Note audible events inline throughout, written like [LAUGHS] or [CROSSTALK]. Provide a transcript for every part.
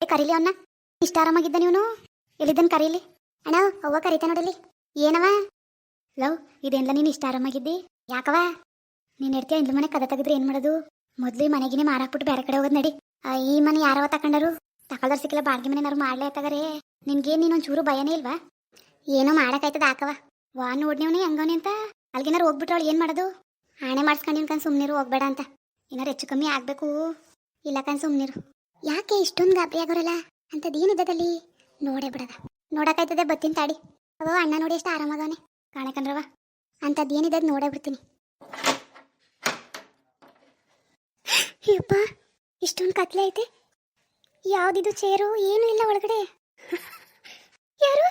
ಏ, ಕರೀಲಿ ಅವನ್ನ ಇಷ್ಟ ಆರಾಮಾಗಿದ್ದ ನೀವನು ಎಲ್ಲಿದ್ದನ್ ಕರೀಲಿ? ಅಣ್ಣ, ಅವ್ವ ಕರೀತಾ ನೋಡಿಲಿ ಏನವ? ಲವ್ ಇದೆಲ್ಲ ನೀನು ಇಷ್ಟ ಆರಾಮಾಗಿದ್ದಿ? ಯಾಕವ? ನೀನ್ ಹೆಡ್ತಿಯ ಇಂದ್ಲ ಮನೆ ಕದ ತೆಗೆದ್ರೆ ಏನ್ ಮಾಡೋದು? ಮೊದ್ಲು ಈ ಮನೆಗಿನೇ ಮಾರಾಕ್ಬಿಟ್ಟು ಬೇರೆ ಕಡೆ ಹೋಗೋದು ನಡಿ ಈ ಮನೆ ಯಾರವ ತಕೊಂಡರು. ತಕೊಳ್ದಾರ ಸಿಕ್ಕಿಲ್ಲ ಬಾಡಿಗೆ ಮನೆನಾರು ಮಾಡ್ಲೇ ತಗರೆ. ನಿನ್ಗೇನ್ ನೀನು ಚೂರು ಭಯನೇ ಇಲ್ವಾ? ಏನೋ ಮಾಡಕ್ಕಾಯ್ತದ ಹಾಕವ ವಾ, ನೋಡ್ನಿವ್ನಿ, ಹೆಂಗವನಿ ಅಂತ. ಅಲ್ಗೇನಾರು ಹೋಗ್ಬಿಟ್ರೆ ಅವಳು ಏನು ಮಾಡೋದು? ಆಣೆ ಮಾಡಿಸ್ಕೊಂಡಿನ್ ಕಣ್ ಸುಮ್ನಿರು, ಹೋಗ್ಬೇಡ ಅಂತ. ಏನಾರು ಹೆಚ್ಚು ಕಮ್ಮಿ ಆಗಬೇಕು. ಇಲ್ಲ ಕಣ್ ಸುಮ್ನಿರು. ಯಾಕೆ ಇಷ್ಟೊಂದು ಗಾಬರಿ ಆಗೋರಲ್ಲ? ಅಂತದೇನಿದ್ದದಲ್ಲಿ ನೋಡೇ ಬಿಡದ. ನೋಡಕ್ಕಾಯ್ತದೆ, ಬತ್ತಿನ ತಾಡಿ. ಅವ ಅಣ್ಣ ನೋಡಿ ಎಷ್ಟು ಆರಾಮಾಗವನೆ. ಕಾಣಕಂದ್ರವ ಅದು ನೋಡೇ ಬಿಡ್ತೀನಿ. ಯಪ್ಪ, ಇಷ್ಟೊಂದು ಕತ್ಲೆ ಐತೆ. ಯಾವ್ದಿದು ಚೇರು? ಏನು ಇಲ್ಲ ಒಳಗಡೆ. ಯಾರು?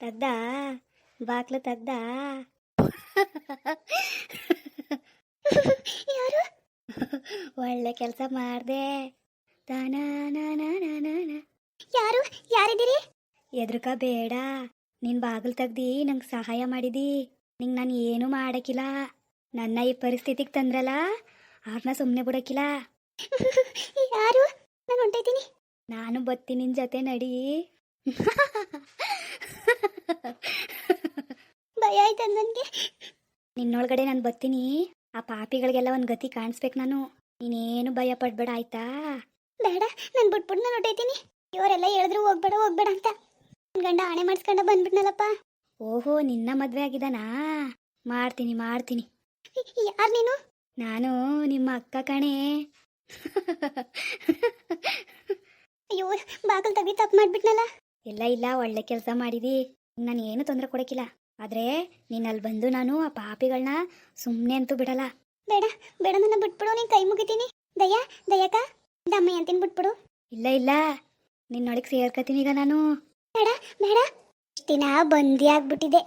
ತದ್ದ ಬಾಕ್ಲು ತದ್ದ ಯಾರು? ಒಳ್ಳೆ ಕೆಲಸ ಮಾಡ್ದೆ. ಯಾರು? ಯಾರಿದ್ದೀರಿ? ಎದ್ರಕ ಬೇಡ. ನಿನ್ ಬಾಗಿಲು ತೆಗ್ದಿ ನಂಗೆ ಸಹಾಯ ಮಾಡಿದಿ. ನಿಂಗೆ ನಾನು ಏನು ಮಾಡಕ್ಕಿಲ್ಲ ನನ್ನ ಈ ಪರಿಸ್ಥಿತಿಗೆ ತಂದ್ರಲ್ಲ ಅವ್ರನ್ನ ಸುಮ್ಮನೆ ಬಿಡಕ್ಕಿಲ್ಲ [LAUGHS] ಯಾರು? ನಾನು ಹೊಂಟೈತೀನಿ ನಾನು ಬತ್ತಿ ನಿನ್ ಜೊತೆ ನಡಿ. [LAUGHS] ಭಯ ಆಯ್ತು ನನಗೆ? ನಿನ್ನೊಳಗಡೆ ನಾನು ಬರ್ತೀನಿ ಆ ಪಾಪಿಗಳಿಗೆಲ್ಲ ಒಂದು ಗತಿ ಕಾಣಿಸ್ಬೇಕು ನಾನು. ನೀನೇನು ಭಯ ಪಡ್ಬೇಡ ಆಯ್ತಾ? ಬೇಡ ನಾನು ಬಿಟ್ಬಿಟ್ಟು ನಾನು ಹೊಟ್ಟೈತೀನಿ ಇವರೆಲ್ಲ ಹೇಳಿದ್ರು ಹೋಗ್ಬೇಡ ಹೋಗ್ಬೇಡ ಅಂತ. ನನ್ನ ಗಂಡ ಆಣೆ ಮಾಡಿಸ್ಕೊಂಡ ಬಂದ್ಬಿಟ್ನಲ್ಲಪ್ಪ. ಓಹೋ ನಿನ್ನ ಮದ್ವೆ ಆಗಿದಾನಾ ಮಾಡ್ತೀನಿ ಮಾಡ್ತೀನಿ. ಯಾರು ನೀನು? ನಾನು ನಿಮ್ಮ ಅಕ್ಕ ಕಣೆ. ಅಯ್ಯೋ ಬಾಗಿಲು ತೆಗಿ ತಪ್ಪು ಮಾಡ್ಬಿಟ್ನಲ್ಲ. ಇಲ್ಲ ಇಲ್ಲ ಒಳ್ಳೆ ಕೆಲಸ ಮಾಡಿದಿ. ನಾನು ಏನು ತೊಂದರೆ ಕೊಡಕ್ಕಿಲ್ಲ. ಆದ್ರೆ ನೀನ್ ಅಲ್ಲಿ ಬಂದು ನಾನು ಆ ಪಾಪಿಗಳನ್ನ ಸುಮ್ಮನೆ ಅಂತೂ ಬಿಡಲ್ಲ. ಬೇಡ ಬೇಡ ನನ್ನ ಬಿಟ್ಬಿಡು ನೀನ್ ಕೈ ಮುಗಿತೀನಿ. ದಯಾ ದಯ್ಯಕ ದಮ್ಮ ಅಂತೀನಿ ತಿನ್ಬಿಟ್ಬಿಡು? ಇಲ್ಲ ಇಲ್ಲ. ನಿನ್ನೊಳಗೆ ಸೇರ್ಕತೀನಿ ಈಗ ನಾನು. ಬೇಡ ಬೇಡ. ಇಷ್ಟ್ ದಿನ ಬಂದಿ ಆಗ್ಬಿಟ್ಟಿದೆ.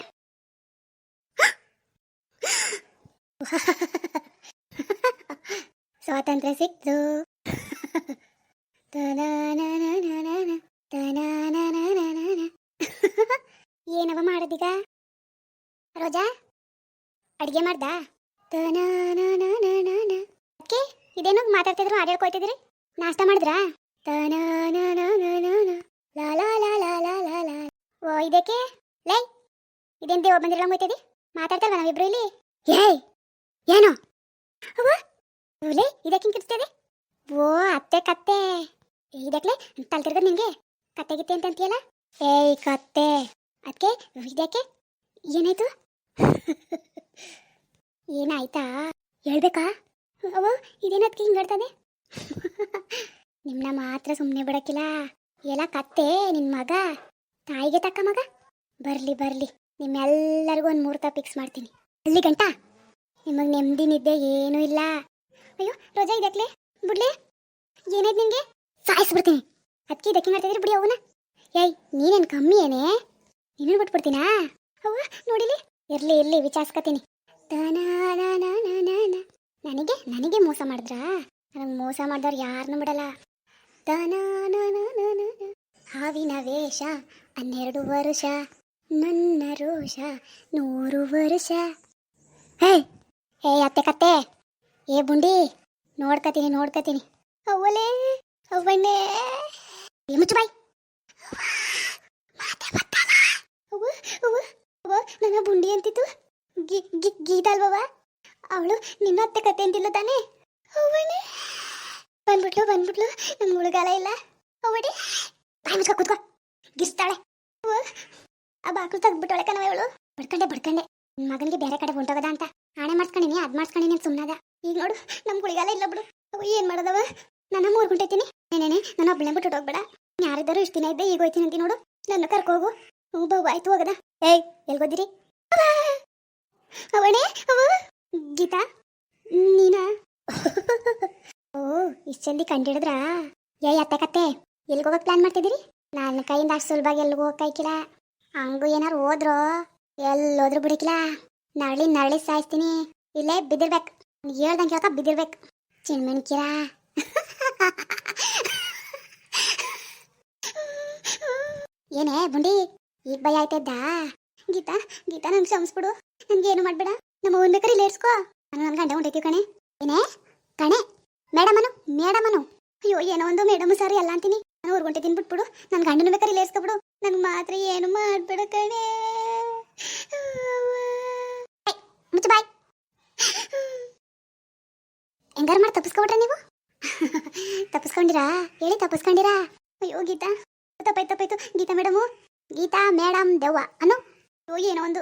[LAUGHS] ಸ್ವಾತಂತ್ರ್ಯ ಸಿಕ್ತು. ತನಾನಾನಾನಾನಾನ, [LAUGHS] ತನಾನಾನಾನಾನಾನ. ಏನವ ಮಾಡೋದೀಗ? ರೋಜಾ? ಅಡಿಗೆ ಮಾಡ್ದಾ? ತನಾನಾನಾನಾನಾನ. ಅದ್ಕೆ? ಇದೇನೋ ಮಾತಾಡ್ತಿದ್ರು ಹಾಡು ಹೇಳ್ಕೊಯ್ತಿದ್ರಿ ನಾಷ್ಟ ಮಾಡಿದ್ರಾ. ಓ, ಇದಕ್ಕೆ? ಲೈ, ಇದೇನ್ ದೇವ ಬಂದಿರಲ್ಲ ಹೋಯ್ತದಿ ಮಾತಾಡ್ತಲ್ವ ನಾವಿಬ್ರು ಇಲ್ಲಿ? ಏಯ್, ಏನೋ? ಲೇ, ಇದಕ್ಕೆ ಕಿರ್ಸ್ತದೆ ಓ, ಅತ್ತೆ ಕತ್ತೆ. ಇದಕ್ಲೆ ತಲೆ ತಿರ್ಗದ್ ನಿಂಗೆ. ಕತ್ತೆ, ಗಿತ್ತೆ ಅಂತ ಅಂತೀಯಲ್ಲ? ಏಯ್, ಕತ್ತೆ. ಅದಕ್ಕೆ ಇದಕ್ಕೆ? ಏನಾಯ್ತು? ಏನಾಯ್ತಾ? ಹೇಳ್ಬೇಕಾ? ಅವ ಇದೇನದ್ಕೆ ಹಿಂಗಾಡ್ತದೆ [LAUGHS] ನಿಮ್ನ ಮಾತ್ರ ಸುಮ್ಮನೆ ಬಿಡಕ್ಕಿಲ್ಲ. ಎಲ್ಲ ಕತ್ತೆ ನಿನ್ ಮಗ. ತಾಯಿಗೆ ತಕ್ಕ ಮಗ. ಬರಲಿ ಬರಲಿ. ನಿಮ್ಮೆಲ್ಲರಿಗೂ ಒಂದು ಮುಹೂರ್ತ ಫಿಕ್ಸ್ ಮಾಡ್ತೀನಿ. ಅಲ್ಲಿ ಗಂಟ. ನಿಮಗೆ ನೆಮ್ಮದಿ ನಿದ್ದೆ ಏನೂ ಇಲ್ಲ. ಅಯ್ಯೋ, ರೋಜಾ ಇದಕ್ಲೆ ಬಿಡ್ಲೆ, ಏನಾಯ್ತು ನಿಂಗೆ ಸಾಯಿಸ್ಬಿಡ್ತೀನಿ. ಅದಕ್ಕೆ ಇದಕ್ಕೆ ಮಾಡ್ತಿದ್ರೆ ಬಿಡಿ ಅವನ. ಏಯ್, ನೀನೇನು ಕಮ್ಮಿ ಏನೇ? ನೀನು ಬಿಟ್ಬಿಡ್ತೀನಾ? ಅವ್ವ, ನೋಡಿಲಿ? ಇರ್ಲಿ, ಇರಲಿ, ವಿಚಾರಿಸ್ಕತೀನಿ. ನನಗೆ ನನಗೆ ಮೋಸ ಮಾಡಿದ್ರಾ? ನನಗೆ ಮೋಸ ಮಾಡಿದವ್ರು ಯಾರನ್ನೂ ಬಿಡಲ್ಲ. ಹಾವಿನ ವೇಷ, ಹನ್ನೆರಡು ವರುಷ, ನನ್ನ ರೋಷ, ನೂರು ವರುಷ. ಹೇ ಹೇ ಅತ್ತೆ ಕತ್ತೆ, ಏ, ಬುಂಡಿ, ನೋಡ್ಕತೀನಿ ನೋಡ್ಕತೀನಿ. ಅವ್ವಲೇ, ಅವ್ವಣ್ಣೆ. ಮುಚ್ಚು ಬಾಯ್ ನನ್ನ ಬುಂಡಿ ಅಂತಿತ್ತು. ಗಿ ಗಿ ಅವಳು ನಿನ್ನ ಅತ್ತೆ ಕತೆ ಅಂತಿಲ್ಲ ತಾನೇ? ಅವ್ವಣ್ಣೆ. ಬಂದ್ಬಿಟ್ಲು ಬಂದ್ಬಿಟ್ಲು. ಮುಳುಗಾಲ ಇಲ್ಲ. ಹೋಗ್ಬಿಡಿ. ಬಾಯಿ ಮುಚ್ಕೊ, ಕೂತ್ಕೋ. ಗಿಸ್ತಾಳೆ ಆ ಬಾಕ್ಲು ತೆಗ್ದ್ಬಿಟ್ಟಳೆ ಕಣವ ಇವಳು. ಬಡ್ಕಂಡೆ ಬಡ್ಕಂಡೆ. ನಿನ್ ಮಗನಿಗೆ ಬೇರೆ ಕಡೆ ಹೊಂಟೋಗದ ಅಂತ. ಆಣೆ ಮಾಡ್ಸ್ಕೊಂಡಿನಿ, ಅದ್ ಮಾಡ್ಸ್ಕೊಂಡಿನಿ ಸುಮ್ಮನದ ಈಗ ನೋಡು ನಮ್ಮ ಗುಳಿಗಾಲ ಇಲ್ಲ ಬಿಡು. ಅವು ಏನ್ ಮಾಡೋದವ? ನನ್ನ ಮೂರ್ ಗುಂಟೈತೀನಿ ನೇನೇನೆ ನನ್ನ ಒಬ್ಬಳೆ ಬಿಟ್ಟು ಹೋಗ್ಬೇಡ. ಯಾರಿದ್ದಾರು ಇಷ್ಟ ದಿನ ಇದ್ದೆ ಈಗ ಹೋಯ್ತೀನಿ ಅಂತ ನೋಡು. ನನ್ನ ಕರ್ಕೋಗು ಹ್ಞೂ ಬಾವು ಆಯ್ತು, ಹೋಗದ. ಏಯ್, ಎಲ್ಗೋದಿರಿ? ಅವಣೆ, ಅವ. ಗೀತಾ, ನೀನಾ? [LAUGHS] ಓ, ಇಷ್ಟು ಜಲ್ದಿ ಕಂಡಿಡಿದ್ರಾ? ಏಯ್ ಅತ್ತೆ ಕತ್ತೆ ಎಲ್ಲಿಗೆ ಹೋಗಕ್ ಪ್ಲಾನ್ ಮಾಡ್ತಿದ್ದೀರಿ? ನನ್ನ ಕೈಯಿಂದ ಅಷ್ಟು ಸುಲಭವಾಗಿ ಎಲ್ಗೂ ಹೋಗಕ್ಕಾಯ್ಕಿಲ್ಲ ಹಂಗು ಏನಾರು ಎಲ್ಲಿ ಎಲ್ಲೋದ್ರು ಬಿಡಿಕಿಲ್ಲ. ನರಳಿ ನರಳಿ ಸಾಯಿಸ್ತೀನಿ. ಇಲ್ಲೇ ಬಿದ್ದಿರ್ಬೇಕು. ಹೇಳ್ದಂಗೆ ಹೇಳ್ಕ ಬಿದ್ದಿರ್ಬೇಕು. ಚಿಣ್ಮಣಿಕಿರ ಏನೇ, ಬುಂಡಿ, ಈಗ ಭಯ ಆಯ್ತದ್ದಾ ಗೀತಾ ಗೀತಾ ನಂಗೆ ಕ್ಷಮಿಸ್ಬಿಡು. ನನ್ಗೆ ಏನು ಮಾಡ್ಬೇಡ. ನಮ್ಮ ಓನ್ ಬೇಕಾರೆ ಲೇರ್ಸ್ಕೋ ನಾನು ನನ್ನ ಗಂಡ ಹೊಂಟೈತಿ ಕಣೆ. ಏನೇ, ಕಣೆ. ಮೇಡಮನು ಮೇಡಮನು. ಅಯ್ಯೋ, ಏನೋ ಒಂದು ಮೇಡಮ್ ಸರ್, ಎಲ್ಲ ಅಂತೀನಿ. ನಾನು ಊರ್ ತಿನ್ಬಿಟ್ಬಿಡು. ಬಿಟ್ಬಿಡು ನನ್ನ ಗಂಡನ ಬೇಕಾದ್ರೆ ಇಲ್ಲಿ ಏರ್ಸ್ಕೊಬಿಡು. ನನ್ಗೆ ಮಾತ್ರ ಏನು ಮಾಡ್ಬೇಡ ಕಣೆ. ಮುಚ್ಚು ಬಾಯ್. ಹೆಂಗಾರು ಮಾಡಿ ತಪ್ಪಿಸ್ಕೊಬಿಟ್ರೆ ನೀವು? ತಪ್ಪಿಸ್ಕೊಂಡಿರಾ? ಹೇಳಿ ತಪ್ಪಿಸ್ಕೊಂಡಿರಾ? ಅಯ್ಯೋ, ಗೀತಾ. ತಪ್ಪಾಯ್ತು ತಪ್ಪಾಯ್ತು. ಗೀತಾ ಮೇಡಮು. ಗೀತಾ ಮೇಡಮ್ ದೆವ್ವ. ಅನು. ಅಯ್ಯೋ, ಏನೋ ಒಂದು.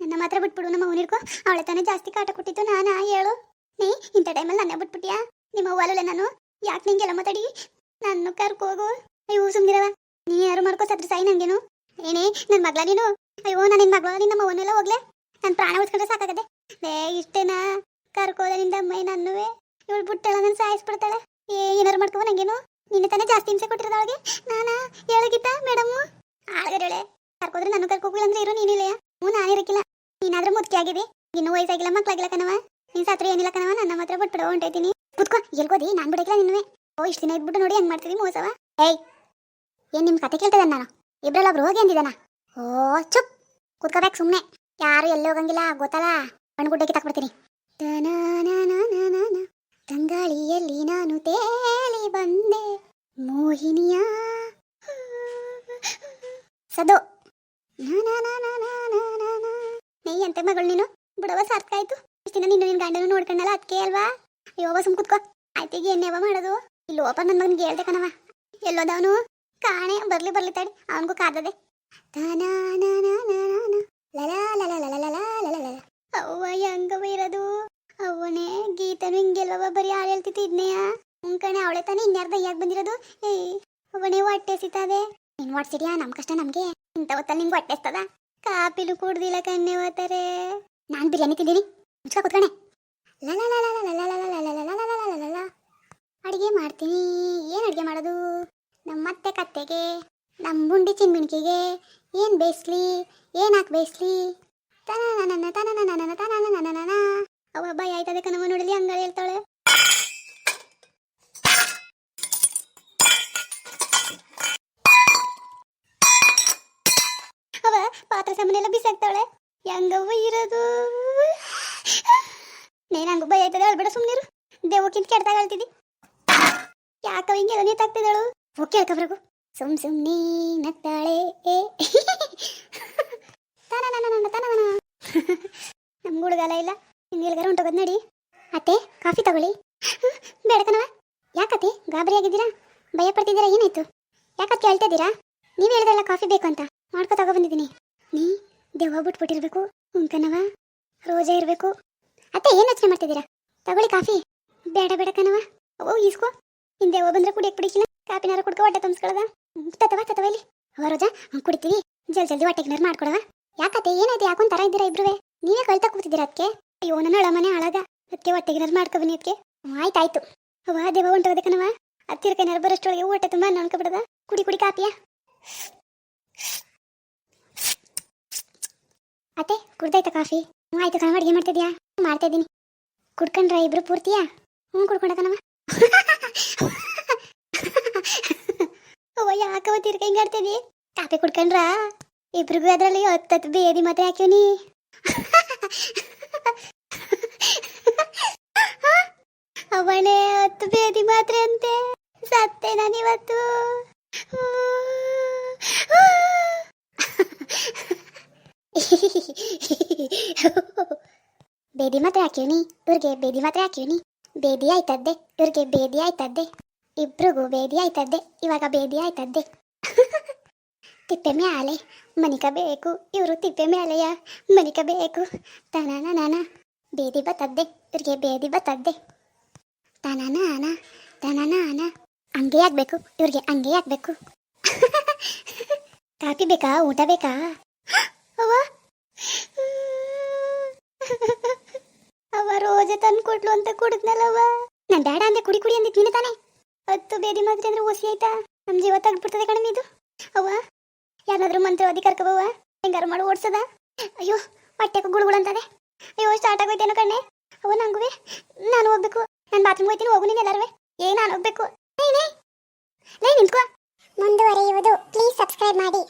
ನನ್ನ ಮಾತ್ರ ಬಿಟ್ಬಿಡು, ನಮ್ಮ ಅವನಿರ್ಕೋ ಅವಳೆ ತಾನೇ ಜಾಸ್ತಿ ಕಾಟ ಕೊಟ್ಟಿತ್ತು ನಾನಾ ಹೇಳು. ನೀ, ಇಂಥ ಟೈಮಲ್ಲಿ ನನ್ನ ಬಿಟ್ಬಿಟ್ಯಾ ನಿಮ್ಮ ಅವ್ವಲ್ಲ ನಾನು? ಯಾಕೆ ನಿಂಗೆಲ್ಲ ಮಾತಾಡಿ? ನನ್ನ ಕರ್ಕೋಗು ಅಯ್ಯೋ ಸುಮ್ಮನಿರವ ನೀ ಯಾರು ಮಾಡ್ಕೋ ಸತ್ರ ಸಾಯಿ ನಂಗೇನು? ಏನೇ ನನ್ನ ಮಗಳ ನೀನು? ಅಯ್ಯೋ ನಾನು ನಿನ್ನ ಮಗಳ ನಿನ್ನ ಅವನ್ನೆಲ್ಲ ಹೋಗ್ಲೆ? ನನ್ನ ಪ್ರಾಣ ಉಳಿಸ್ಕೊಂಡ್ರೆ ಸಾಕಾಗದೆ? ಏ ಇಷ್ಟೇನಾ ಕರ್ಕೋದೆ ನಿಂದ ಅಮ್ಮ ನನ್ನುವೆ. ಇವಳು ಬಿಟ್ಟಳ ನನ್ನ ಸಾಯಿಸ್ಬಿಡ್ತಾಳೆ. ಏ, ಏನಾರು ಮಾಡ್ಕೋ ನಂಗೇನು? ನಿನ್ನೆ ತಾನೇ ಜಾಸ್ತಿ ಹಿಂಸೆ ಕೊಟ್ಟಿರೋದು ಅವಳಿಗೆ. ನಾನಾ? ಹೇಳಗಿತ್ತ ಮೇಡಮ್ಮು ಆಳಗಡೆ ಕರ್ಕೋದ್ರೆ ನಾನು ಕರ್ಕೋಗಿಲ್ಲ ಅಂದ್ರೆ ಇರು ನೀನಿಲ್ಲ ಹ್ಞೂ ನಾನಿರಕ್ಕಿಲ್ಲ ನೀನಾದ್ರೂ ಮುದುಕಿ ಆಗಿದೆ. ಇನ್ನು ವಯಸ್ಸಾಗಿಲ್ಲ, ಮಕ್ಳಾಗಿಲ್ಲ ಕಣವ ನಿನ್ ಸತ್ರ ಏನಿಲ್ಲ ಕಣವ ನನ್ನ ಮಾತ್ರ ಬಿಟ್ಬಿಡು ಹೊಂಟೈತೀನಿ ಕುತ್ಕೋ ಎಲ್ಗೋದಿ ನಾನ್ ಬಿಡಕ್ಕಿಲ್ಲ ನಿನ್ನೆ ಓ ಇಷ್ಟು ದಿನ ಇದ್ಬಿಟ್ಟು ನೋಡಿ ಹೆಂಗ್ ಮಾಡ್ತೀವಿ ಮೋಸವ ಏಯ್ ಏನ್ ನಿಮ್ ಕತೆ ಕೇಳ್ತದ ನಾನು ಇಬ್ರಲ್ಲ ಒಬ್ರು ಹೋಗಿ ಅಂದಿದ್ದಾನ ಓ ಚುಪ್ ಕುತ್ಕೋಬೇಕು ಸುಮ್ಮನೆ ಯಾರು ಎಲ್ಲಿ ಹೋಗಂಗಿಲ್ಲ ಗೊತ್ತಲ್ಲ ಕಣ್ಗುಡ್ಡಕ್ಕೆ ತಕ್ಬಿಡ್ತೀನಿ. ತಂಗಾಳಿಯಲ್ಲಿ ನಾನು ತೇಲಿ ಬಂದೆ ಮೋಹಿನಿಯ ಸದು ನೀ ಎಂತ ಮಗಳು ನೀನು ಬಿಡವ ಸಾರ್ಥಕ ಆಯ್ತು ಇಷ್ಟಿನ ದಿನ ನಿನ್ನ ನಿನ್ ಗಂಡನ ನೋಡ್ಕೊಂಡಲ್ಲ ಅದಕ್ಕೆ ಅಲ್ವಾ ಅಯ್ಯೋ ಸುಮ್ ಕುತ್ಕೋ. ಆಯ್ತಿಗೆ ಏನೇವ ಮಾಡೋದು. ಇಲ್ಲಿ ಓಪ ನನ್ನ ಮಗನಿಗೆ ಹೇಳ್ದೆ ಕಣವ ಎಲ್ಲೋದವನು? ಕಾಣೆ, ಬರ್ಲಿ ಬರ್ಲಿ ತಡಿ. ಅವನಿಗೂ ಕಾದದೆ. ಅವ್ವ ಹೆಂಗವ ಇರೋದು ಅವನೇ ಗೀತನು ಹಿಂಗೆಲ್ವ ಬರೀ ಹಾಳು ಹೇಳ್ತಿದ್ನೆಯ ಕಣೆ, ಅವಳೆ ತಾನೇ ಇನ್ಯಾರ್ದ ಯಾಕೆ ಬಂದಿರೋದು? ಏಯ್ ಅವನೇ ಹೊಟ್ಟೆ ಸಿತಾದೆ ನಿನ್ ಹೊಡ್ಸಿದ್ಯಾ? ನಮ್ ಕಷ್ಟ ನಮ್ಗೆ. ಇಂತ ಹೊತ್ತಲ್ಲಿ ನಿಂಗೆ ಹೊಟ್ಟೆ ಕಾಪಿಲು ಕುಡ್ದಿಲ್ಲ ಕಣ್ಣೆ ಹೋತಾರೆ ನಾನ್ ಬಿರಿಯಾನಿ ತಿಂದಿನಿ. ಮುಚ್ಕ ಕುತ್ಕಣೆ. ಅಡಿಗೆ ಮಾಡ್ತೀನಿ ಏನ್ ಅಡಿಗೆ ಮಾಡೋದು ನಮ್ಮ ಮತ್ತೆ ಕತ್ತೆಗೆ ನಮ್ಮ ಬುಂಡಿ ಚಿನ್ಮಿಣಿಕೆಗೆ ಏನ್ ಬೇಯಿಸ್ಲಿ ಏನ್ ಹಾಕಿ ಬೇಯಿಸ್ಲಿ ತನ ತನ ತನ ಅವ ಭಯ ಆಯ್ತದೆ ಕಣವ ನೋಡಲಿ ಹಂಗ ಹೇಳ್ತಾಳೆ ಅವ ಪಾತ್ರೆ ಸಾಮಾನೆಲ್ಲ ಬಿಸಾಕ್ತಾಳೆ ಹೆಂಗವ್ವ ಇರೋದು ನೀನ್ ಹಂಗ ಭಯ ಆಯ್ತದೆ ಅಳ್ಬೇಡ ಸುಮ್ನಿರು. ದೇವಕ್ಕಿಂತ ಕೆಡ್ದಾಗ ಅಳ್ತಿದ್ದಿ ಯಾಕವ ಹಿಂಗೆ ಅದನ್ನೇ ತಾಗ್ತಿದ್ದಾಳು ಹೋಗಿ ಕೇಳ್ಕೊಬ್ರಗು ಸುಮ್ ಸುಮ್ನೆ ನಗ್ತಾಳೆ ಏ. ತನನನನನ ತನನನ. ನಮ್ಮ ಹುಡುಗಲ ಇಲ್ಲ. ಹಿಂಗೆಲ್ಗಾರ ಹೊಂಟೋಗೋದ್ ನಡಿ. ಅತ್ತೆ, ಕಾಫಿ ತಗೊಳ್ಳಿ. ಬೇಡ ಕಣವ ಯಾಕತ್ತೆ, ಗಾಬರಿ ಆಗಿದ್ದೀರಾ? ಭಯ ಪಡ್ತಿದ್ದೀರಾ? ಏನಾಯ್ತು? ಯಾಕತ್ ಕೇಳ್ತಾ ಇದ್ದೀರಾ? ನೀವ್ ಹೇಳಿದ್ರಲ್ಲ ಕಾಫಿ ಬೇಕು ಅಂತ. ಮಾಡ್ಕೊ ತಗೋ ಬಂದಿದ್ದೀನಿ. ನೀ ದೆವ್ವ ಬಿಟ್ಬಿಟ್ಟಿರ್ಬೇಕು ಉಂಕನವ ರೋಜಾ ಇರ್ಬೇಕು. ಅತ್ತೆ ಏನು ಯೋಚನೆ ಮಾಡ್ತಿದ್ದೀರಾ? ತಗೊಳ್ಳಿ ಕಾಫಿ. ಬೇಡ ಬೇಡ ಕಣವ ಓ, ಈಸ್ಕೋ. ಹಿಂದೆ ಓ ಬಂದ್ರೆ ಕುಡಿಯಕ್ ಬಿಡಿಕಿಲ್ಲ. ಕಾಫಿನಾರ ಕುಡ್ಕೊ ಹೊಟ್ಟೆ ತುಂಬಿಸ್ಕೊಳದ ತತವ ತತವ ಇಲ್ಲಿ. ಅವ ರೋಜಾ ಕುಡಿತೀವಿ. ಜಲ್ ಜಲ್ದಿ ಹೊಟ್ಟೆಗಿನಾರ ಮಾಡ್ಕೊಡವ ಯಾಕತ್ತೆ, ಏನಾಯ್ತು? ತರ ಇದ್ದೀರಾ ಇಬ್ರುವೆ? ನೀವೇ ಕಳ್ತಾ ಕೂತಿದ್ದೀರಾ ಅದಕ್ಕೆ ಅಯ್ಯೋ, ನನ್ನ ಅಳ ಮನೆ ಹಾಳಾದ. ಅದಕ್ಕೆ ಹೊಟ್ಟೆಗಿನಾರ ಮಾಡ್ಕೊ ಬನ್ನಿ ಅದಕ್ಕೆ ಆಯ್ತಾಯ್ತು ಅವ ದೇವ ಹೊಂಟೋದೆ ಹತ್ತಿರ ಕೈನಾರ ಬರೋಷ್ಟೊಳಗೆ ಹೊಟ್ಟೆ ತುಂಬ ನೋಡ್ಕೊಬಿಡದ ಕುಡಿ ಕುಡಿ ಕಾಪಿಯ ಅತ್ತೆ, ಕುಡ್ದಾಯ್ತಾ ಕಾಫಿ? ಆಯ್ತು ಕಣವ ಅಡುಗೆ ಮಾಡ್ತಿದ್ಯಾ? ಮಾಡ್ತಾ ಇದ್ದೀನಿ. ಕುಡ್ಕೊಂಡ್ರ ಇಬ್ರು ಪೂರ್ತಿಯಾ? ಹ್ಞೂ ಕುಡ್ಕೊಂಡ ಓ ಯಾಕವ ತಿರ್ಗ ಹಿಂಗ್ ಆಡ್ತಿದಿ ಕಾಫಿ ಕುಡ್ಕೊಂಡ್ರ? ಇಬ್ರಿಗೂ ಅದ್ರಲ್ಲಿ ಹತ್ತತ್ತು ಬೇದಿ ಮಾತ್ರ ಹಾಕಿನಿ ಅವನೇ ಹತ್ತು ಬೇದಿ ಮಾತ್ರ ಅಂತೆ. ಸತ್ತೆ ನಾನಿವತ್ತು ಬೇದಿ ಮಾತ್ರ ಹಾಕಿವ್ನಿ, ಇವ್ರಿಗೆ ಬೇದಿ ಮಾತ್ರ ಹಾಕಿವ್ನಿ. ಬೇದಿ ಆಯ್ತದ್ದೆ, ಇವ್ರಿಗೆ ಬೇದಿ ಆಯ್ತದ್ದೆ. ಇಬ್ರಿಗೂ ಬೇದಿ ಆಯ್ತದ್ದೆ, ಇವಾಗ ಬೇದಿ ಆಯ್ತದ್ದೆ. [LAUGHS] ತಿಪ್ಪೆ ಮ್ಯಾಲೆ ಮನಿಕ ಬೇಕು, ಇವರು ತಿಪ್ಪೆ ಮ್ಯಾಲೆಯ? ಮನಿಕ ಬೇಕು. ತನಾನ ನಾನ ಬೇದಿ ಬತ್ತದ್ದೆ, ಇವ್ರಿಗೆ ಬೇದಿ ಬತ್ತದ್ದೆ. ತನನಾನ ತನನಾನ ಹಂಗೆ ಆಗ್ಬೇಕು, ಇವ್ರಿಗೆ ಹಂಗೆ ಆಗ್ಬೇಕು. [LAUGHS] ಕಾಫಿ ಬೇಕಾ, ಊಟ ಬೇಕಾ? [GASPS] ಅವ್ವ. [LAUGHS] ರೋಜೆ ತಂದು ಕೊಟ್ಲು ಅಂತ ಕುಡಿದ್ನಲ್ಲವ ನಾನ್ ಬೇಡ ಅಂದೆ ಕುಡಿ ಕುಡಿ ಅಂದಿದ್ ನೀನು ತಾನೆ? ಹತ್ತು ಬೇದಿ ಮಾತ್ರೆ ಅಂದ್ರೆ ಓಸಿ ಆಯ್ತಾ? ನಮ್ ಜೀವ ತೆಗ್ದ್ಬಿಡ್ತದೆ ಕಣಮ್ ಇದು ಅವ್ವ ಯಾರಾದ್ರೂ ಮಂತ್ರವಾದಿ ಕರ್ಕಬವ್ವ ಹೆಂಗಾರು ಮಾಡಿ, ಓಡ್ಸದ? ಅಯ್ಯೋ ಹೊಟ್ಟೆಕ ಅಂತಾನೆ ಅಯ್ಯೋ ಸ್ಟಾರ್ಟ್ ಆಗೋಯ್ತೇನೋ ಕಣ್ಣೆ. ಅವ ನಂಗುವೆ, ನಾನು ಹೋಗ್ಬೇಕು. ನಾನು ಬಾತ್ರೂಮ್ ಹೋಗ್ತೀನಿ ಹೋಗು ನೀನು ಎಲ್ಲಾರುವೆ. ಏ, ನಾನು ಹೋಗ್ಬೇಕು. ಲೇ ನಿಂತ್ಕೋ. ಮುಂದುವರೆಯುವುದು. ಪ್ಲೀಸ್ ಸಬ್ಸ್ಕ್ರೈಬ್ ಮಾಡಿ.